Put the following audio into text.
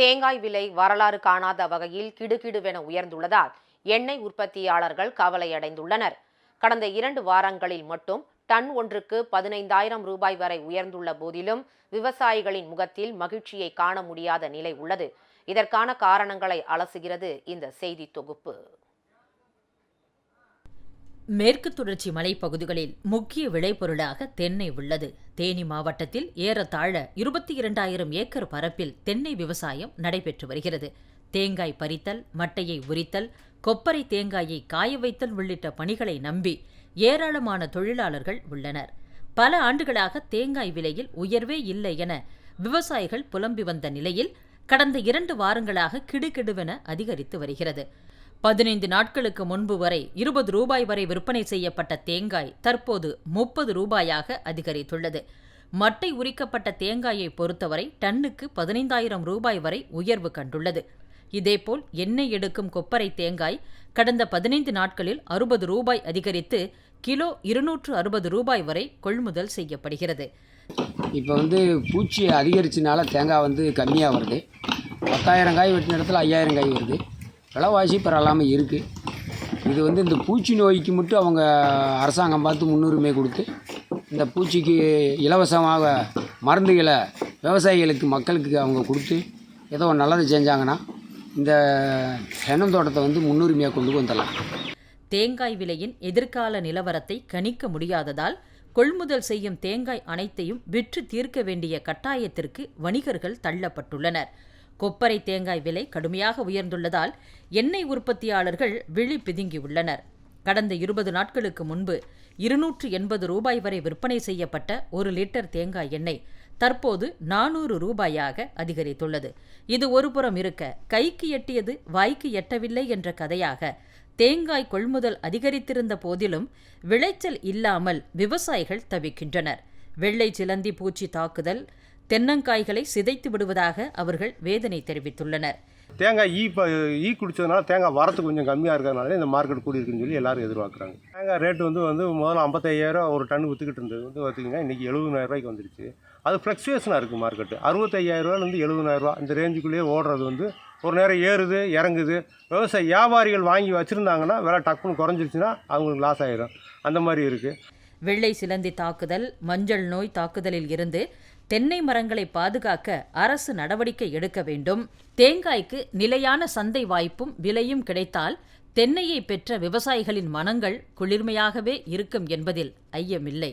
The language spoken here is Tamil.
தேங்காய் விலை வரலாறு காணாத வகையில் கிடுகிடுவென உயர்ந்துள்ளதால் எண்ணெய் உற்பத்தியாளர்கள் கவலையடைந்துள்ளனர். கடந்த இரண்டு வாரங்களில் மட்டும் டன் ஒன்றுக்கு பதினைந்தாயிரம் ரூபாய் வரை உயர்ந்துள்ள போதிலும் விவசாயிகளின் முகத்தில் மகிழ்ச்சியை காண முடியாத நிலை உள்ளது. இதற்கான காரணங்களை அலசுகிறது இந்த செய்தி தொகுப்பு. மேற்கு தொடர்ச்சி மலைப்பகுதிகளில் முக்கிய விளைபொருளாக தென்னை உள்ளது. தேனி மாவட்டத்தில் ஏறத்தாழ இருபத்தி இரண்டாயிரம் ஏக்கர் பரப்பில் தென்னை விவசாயம் நடைபெற்று வருகிறது. தேங்காய் பறித்தல் மட்டையை உரித்தல் கொப்பரை தேங்காயை காய வைத்தல் உள்ளிட்ட பணிகளை நம்பி ஏராளமான தொழிலாளர்கள் உள்ளனர். பல ஆண்டுகளாக தேங்காய் விலையில் உயர்வே இல்லை என விவசாயிகள் புலம்பி வந்த நிலையில் கடந்த இரண்டு வாரங்களாக கிடுகிடுவென அதிகரித்து வருகிறது. பதினைந்து நாட்களுக்கு முன்பு வரை இருபது ரூபாய் வரை விற்பனை செய்யப்பட்ட தேங்காய் தற்போது முப்பது ரூபாயாக அதிகரித்துள்ளது. மட்டை உரிக்கப்பட்ட தேங்காயை பொறுத்தவரை டன்னுக்கு பதினைந்தாயிரம் ரூபாய் வரை உயர்வு கண்டுள்ளது. இதேபோல் எண்ணெய் எடுக்கும் கொப்பரை தேங்காய் கடந்த பதினைந்து நாட்களில் அறுபது ரூபாய் அதிகரித்து கிலோ இருநூற்று அறுபது ரூபாய் வரை கொள்முதல் செய்யப்படுகிறது. இப்போ வந்து பூச்சி அதிகரிச்சனால தேங்காய் வந்து கம்மியாக வருது. பத்தாயிரம் காய் வெட்டின இடத்துல ஐயாயிரம் காய் வருது. விலைவாசி பரவாயில்லாமல் இருக்குது இது வந்து இந்த பூச்சி நோய்க்கு மட்டும் அவங்க அரசாங்கம் பார்த்து முன்னுரிமை கொடுத்து இந்த பூச்சிக்கு இலவசமாக மருந்துகளை விவசாயிகளுக்கு மக்களுக்கு அவங்க கொடுத்து ஏதோ நல்லது செஞ்சாங்கன்னா இந்த தென்னந்தோட்டத்தை வந்து முன்னுரிமையாக கொண்டு வந்துடலாம். தேங்காய் விலையின் எதிர்கால நிலவரத்தை கணிக்க முடியாததால் கொள்முதல் செய்யும் தேங்காய் அனைத்தையும் விற்று தீர்க்க வேண்டிய கட்டாயத்திற்கு வணிகர்கள் தள்ளப்பட்டுள்ளனர். கொப்பரை தேங்காய் விலை கடுமையாக உயர்ந்துள்ளதால் எண்ணெய் உற்பத்தியாளர்கள் விழி பிதுங்கியுள்ளனர். கடந்த இருபது நாட்களுக்கு முன்பு இருநூற்று எண்பது ரூபாய் வரை விற்பனை செய்யப்பட்ட ஒரு லிட்டர் தேங்காய் எண்ணெய் தற்போது நானூறு ரூபாயாக அதிகரித்துள்ளது. இது ஒருபுறம் இருக்க கைக்கு எட்டியது வாய்க்கு எட்டவில்லை என்ற கதையாக தேங்காய் கொள்முதல் அதிகரித்திருந்த போதிலும் விளைச்சல் இல்லாமல் விவசாயிகள் தவிக்கின்றனர். வெள்ளை சிலந்தி பூச்சி தாக்குதல் தென்னங்காய்களை சிதைத்து விடுவதாக அவர்கள் வேதனை தெரிவித்துள்ளனர். தேங்காய் ஈ ப ஈ குடிச்சதுனால தேங்காய் வரத்து கொஞ்சம் கம்மியாக இருக்கிறதுனால இந்த மார்க்கெட் கூடி இருக்குன்னு சொல்லி எல்லாரும் எதிர்பார்க்குறாங்க. தேங்காய் ரேட்டு வந்து வந்து முதல்ல ஐம்பத்தையாயிரம் ஒரு டன் விற்றுக்கிட்டு இருந்தது. வந்து பார்த்திங்கன்னா இன்றைக்கி எழுபதாயிரம் ரூபாய்க்கு வந்துருச்சு. அது ஃப்ளக்சுவேஷனாக இருக்குது மார்க்கெட்டு அறுபத்தையாயிரரூவாலேருந்து எழுபதாயிரரூவா இந்த ரேஞ்சுக்குள்ளேயே ஓடுறது வந்து ஒரு நேரம் ஏறுது இறங்குது. விவசாய வியாபாரிகள் வாங்கி வச்சுருந்தாங்கன்னா விலை டக்குன்னு குறைஞ்சிருச்சுன்னா அவங்களுக்கு லாஸ் ஆயிரும். அந்த மாதிரி இருக்குது வெள்ளை சிலந்தி தாக்குதல் மஞ்சள் நோய் தாக்குதலில் இருந்து தென்னை மரங்களை பாதுகாக்க அரசு நடவடிக்கை எடுக்க வேண்டும். தேங்காய்க்கு நிலையான சந்தை வாய்ப்பும் விலையும் கிடைத்தால் தென்னையை பெற்ற விவசாயிகளின் மனங்கள் குளிர்மையாகவே இருக்கும் என்பதில் ஐயமில்லை.